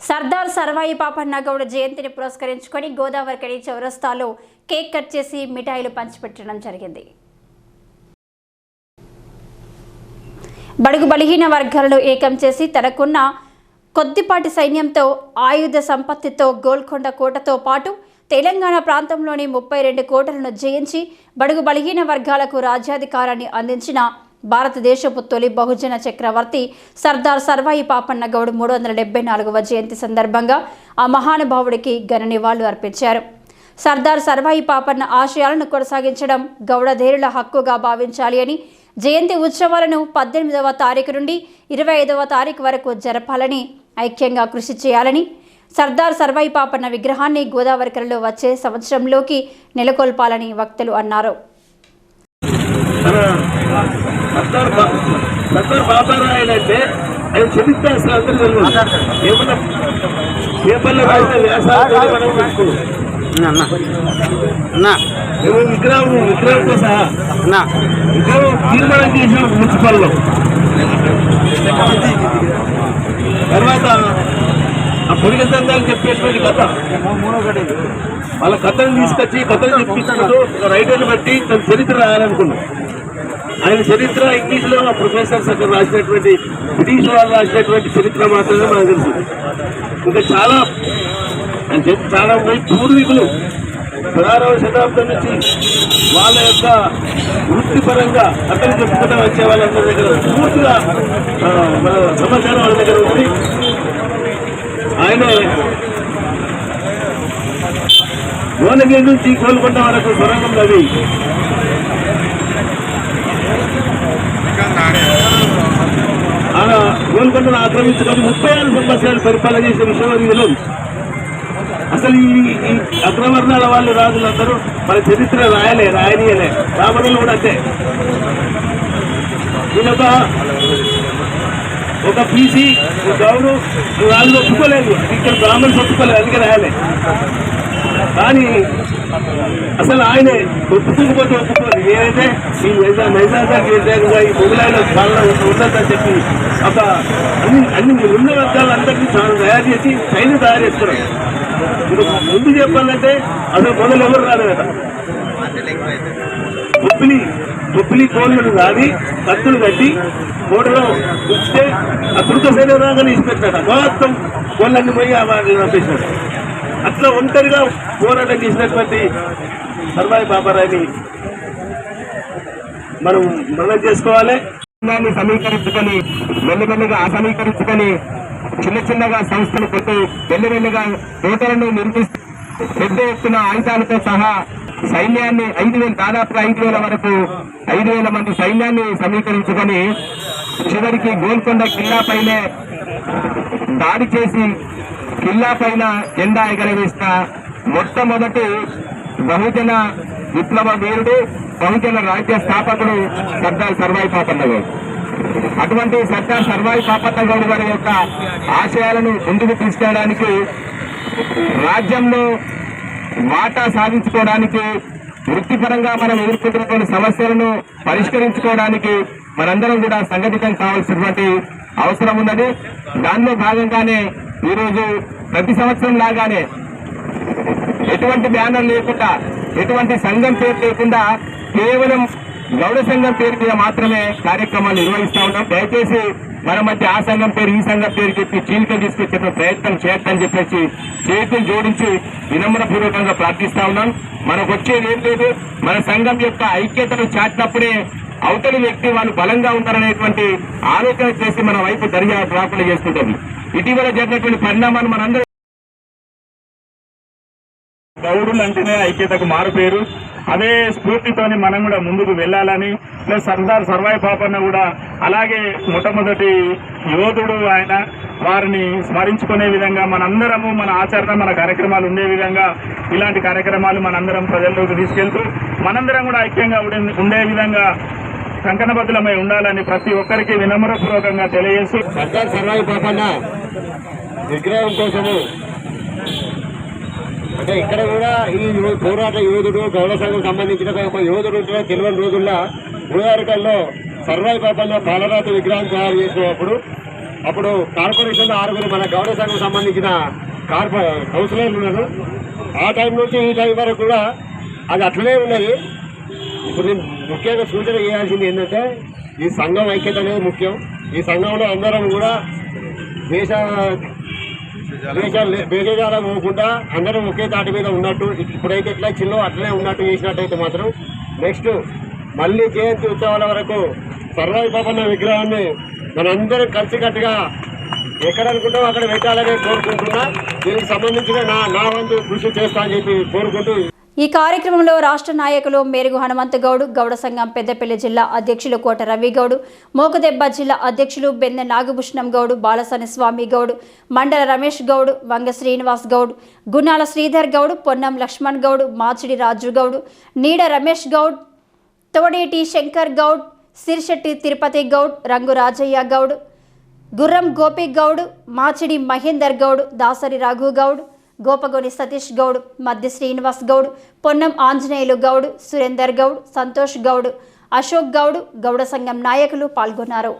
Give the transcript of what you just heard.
సర్దార్ సర్వాయి పాపన్నగౌడ జయంతిని పురస్కరించుకొని గోదావరికని చౌరస్తాలో కేక్ కట్ చేసి మిఠాయిలు పంచిపెట్టడం జరిగింది. బడుగు బలహీన వర్గాలను ఏకం చేసి తనకున్న కొద్దిపాటి సైన్యంతో ఆయుధ సంపత్తితో గోల్కొండ కోటతో పాటు తెలంగాణ ప్రాంతంలోని ముప్పై రెండు కోటలను జయించి బడుగు బలహీన వర్గాలకు రాజ్యాధికారాన్ని అందించిన భారతదేశపు తొలి బహుజన చక్రవర్తి సర్దార్ సర్వాయి పాపన్న గౌడ్ మూడు వందల డెబ్బై నాలుగవ జయంతి సందర్భంగా ఆ మహానుభావుడికి ఘన నివాళులు అర్పించారు. సర్దార్ సర్వాయి పాపన్న ఆశయాలను కొనసాగించడం గౌడధేరుల హక్కుగా భావించాలి అని జయంతి ఉత్సవాలను పద్దెనిమిదవ తారీఖు నుండి ఇరవై ఐదవ తారీఖు వరకు జరపాలని ఐక్యంగా కృషి చేయాలని సర్దార్ సర్వాయి పాపన్న విగ్రహాన్ని గోదావరికరలో వచ్చే సంవత్సరంలోకి నెలకొల్పాలని వక్తలు అన్నారు. సర్దార్ సర్దార్ బాబారాయణ అంటే ఆయన చరిత్ర అసలు అందరూ తెలియదు. ఏమన్నా పేపర్లో రాసిన వ్యాసాలు విగ్రహం విగ్రహంతో సహా. విగ్రహం తీర్మానం చేసాం మున్సిపల్లో. తర్వాత ఆ పొడిగ సంఘాలు చెప్పేటువంటి కథ. వాళ్ళ కథను తీసుకొచ్చి కథలు చెప్పించుకుంటూ రైటర్ని బట్టి తన చరిత్ర రాయాలనుకున్నాం. ఆయన చరిత్ర ఇంగ్లీష్లో ప్రొఫెసర్స్ అక్కడ రాసినటువంటి బ్రిటిష్ వాళ్ళు రాసినటువంటి చరిత్ర మాత్రమే మనకు తెలుసు. ఇంకా చాలా ఆయన చాలా మంది పూర్వీకులు పదహారవ శతాబ్దం నుంచి వాళ్ళ యొక్క వృత్తిపరంగా అతను చెప్పుకుంటూ వచ్చే వాళ్ళందరి దగ్గర పూర్తిగా మన సమాచారం వాళ్ళ దగ్గర ఉంది. ఆయన భువనగిరి నుంచి కోలుకొండ వరకు సొరంగం నది ఆయన గోల్కొండను ఆక్రమించుకొని ముప్పై ఆరు సంవత్సరాలు పరిపాలన చేసిన విషయం అది తెలియదు అసలు ఈ అగ్రవర్ణాల వాళ్ళు రాజులందరూ మన చరిత్ర రాయలే రాయనీయలే. రాబడులు కూడా అంతే. ఈయనొక ఒక బీసీ గౌరవ వాళ్ళు ఒప్పుకోలేదు. ఇక్కడ బ్రాహ్మణ్స్ ఒప్పుకోలేదు అందుకే రాయలే. కానీ అసలు ఆయనే ఒప్పుకోకపోతే ఒప్పుకో ఏదైతే ఈ నైజా- నైజాంగా వ్యతిరేకంగా ఈ మొదలైన పాలన ఉన్నదని చెప్పి ఒక అన్ని అన్ని ఉన్న వర్గాలందరినీ చాలా తయారు చేసి సైన్యం తయారు చేస్తున్నారు. ఇప్పుడు ముందు చెప్పాలంటే అసలు మొదలు ఎవరు రాలేదట? బొబ్బిలి బొబ్బిలి కోళ్ళను కాది కత్తులు కట్టి కోడలో ఉంచితే అతృత తుర్క సైన్యం రాగానే ఇచ్చిపెట్టాడు మొత్తం కోళ్ళన్ని పోయి ఆ వాటిని పంపేశాడు అట్లా ఒంటరిగా పోరాటం చేసినటువంటి సర్వాయి బాబారాయని మనం మనం చేసుకోవాలి. దాన్ని సమీకరించుకొని మెల్లమెల్లగా అసమీకరించుకొని చిన్న చిన్నగా సంస్థలు పెట్టి మెల్లమెల్లగా తోటలను నిర్మిస్తూ పెద్ద ఎత్తున ఆయుధాలతో సహా సైన్యాన్ని ఐదు వేల దాదాపుగా ఐదు వేల వరకు ఐదు వేల మంది సైన్యాన్ని సమీకరించుకొని చివరికి గోల్కొండ కిల్లా పైనే దాడి చేసి కిల్లా పైన జెండా ఎగరవేసిన మొట్టమొదటి బహుజన విప్లవ వీరుడు బహుజన రాజ్య స్థాపకుడు సర్దార్ సర్వాయి పాపన్న గౌడ్ అటువంటి సర్దార్ సర్వాయి పాపన్న గౌడ్ గారి యొక్క ఆశయాలను ముందుకు తీసుకెళ్ళడానికి రాజ్యంలో వాటా సాధించుకోవడానికి వృత్తిపరంగా మనం ఎదుర్కొంటున్నటువంటి సమస్యలను పరిష్కరించుకోవడానికి మనందరం కూడా సంఘటితం కావాల్సినటువంటి అవసరం ఉన్నది. దానిలో భాగంగానే ఈరోజు ప్రతి సంవత్సరం లాగానే ఎటువంటి బ్యానర్ లేకుండా ఎటువంటి సంఘం పేరు లేకుండా కేవలం గౌడ సంఘం పేరు మీద మాత్రమే కార్యక్రమాలు నిర్వహిస్తా ఉన్నాం. దయచేసి మన మధ్య ఆ సంఘం పేరు ఈ సంఘం పేరు చెప్పి చీలికలు తీసుకొచ్చే ప్రయత్నం చేయొద్దని చెప్పేసి చేతులు జోడించి వినమ్ర పూర్వకంగా ప్రార్థిస్తా ఉన్నాం. మనకు వచ్చేది ఏం లేదు. మన సంఘం యొక్క ఐక్యతను చాటినప్పుడే అవతలి వ్యక్తి వాళ్ళు బలంగా ఉంటారనేటువంటి ఆలోచన చేసి మన వైపు దర్యాప్తు రాకుండా చేసుకుంటుంది ఇటీవల జరిగినటువంటి పరిణామాలు మనందరూ గౌడులు అంటేనే ఐక్యతకు మారు పేరు. అదే స్ఫూర్తితోని మనం కూడా ముందుకు వెళ్ళాలని ప్లస్ సర్దార్ సర్వాయి పాపన్న కూడా అలాగే మొట్టమొదటి యోధుడు ఆయన. వారిని స్మరించుకునే విధంగా మనందరము మన ఆచరణ మన కార్యక్రమాలు ఉండే విధంగా ఇలాంటి కార్యక్రమాలు మనందరం ప్రజల్లోకి తీసుకెళ్తూ మనందరం కూడా ఐక్యంగా ఉండే- ఉండే విధంగా కంకణబద్ధులమై ఉండాలని ప్రతి ఒక్కరికి వినమ్రపూర్వకంగా తెలియజేస్తూ సర్దార్ సర్వాయి పాపన్న విగ్రహం కోసము అంటే ఇక్కడ కూడా ఈ పోరాట యోధుడు గౌరవ సంఘం సంబంధించిన ఒక యోధుడు ఉంటున్న తెలియని రోజుల్లో గోదావరికల్లో సర్వాయి పాపన్న పాలరాత విగ్రహం తయారు చేసినప్పుడు అప్పుడు కార్పొరేషన్ ఆరుగురు మన గౌడ సంఘం సంబంధించిన కార్పొ కౌన్సిలర్లు ఉన్నారు. ఆ టైం నుంచి ఈ టైం వరకు కూడా అది అట్లనే ఉన్నది. ఇప్పుడు నేను ముఖ్యంగా సూచన చేయాల్సింది ఏంటంటే ఈ సంఘం ఐక్యత అనేది ముఖ్యం. ఈ సంఘంలో అందరం కూడా దేశ దేశాలు పోకుండా అందరం ఒకే తాటి మీద ఉన్నట్టు ఇప్పుడైతే ఎట్లా చిల్లో అట్లనే ఉన్నట్టు చేసినట్టయితే మాత్రం నెక్స్ట్ మళ్ళీ జయంతి ఉత్సవాల వరకు సర్వాయి పాపన్న విగ్రహాన్ని మనందరం కలిసికట్టుగా ఎక్కడ అనుకుంటాం అక్కడ పెట్టాలని కోరుకుంటున్నా. దీనికి సంబంధించిన నా నా వంతు కృషి చేస్తా అని చెప్పి కోరుకుంటూ ఈ కార్యక్రమంలో రాష్ట్ర నాయకులు మేరుగు హనుమంత్ గౌడ్ గౌడ సంఘం పెద్దపల్లి జిల్లా అధ్యక్షులు కోట రవిగౌడ్ మోకదెబ్బ జిల్లా అధ్యక్షులు బెన్నె నాగభూషణం గౌడ్ బాలసాని స్వామి గౌడ్ మండల రమేష్ గౌడ్ వంగ శ్రీనివాస్ గౌడ్ గుణాల శ్రీధర్ గౌడ్ పొన్నం లక్ష్మణ్ గౌడ్ మాచిడి రాజు గౌడ్ నీడ రమేష్ గౌడ్ తోడేటి శంకర్ గౌడ్ సిరిశెట్టి తిరుపతి గౌడ్ రంగు రాజయ్య గౌడ్ గుర్రం గోపి గౌడ్ మాచిడి మహేందర్ గౌడ్ దాసరి రఘు గౌడ్ గోపగోడి సతీష్ గౌడ్ మధ్య శ్రీనివాస్ గౌడ్ పొన్నం ఆంజనేయులు గౌడ్ సురేందర్ గౌడ్ సంతోష్ గౌడ్ అశోక్ గౌడ్ గౌడ సంఘం నాయకులు పాల్గొన్నారు.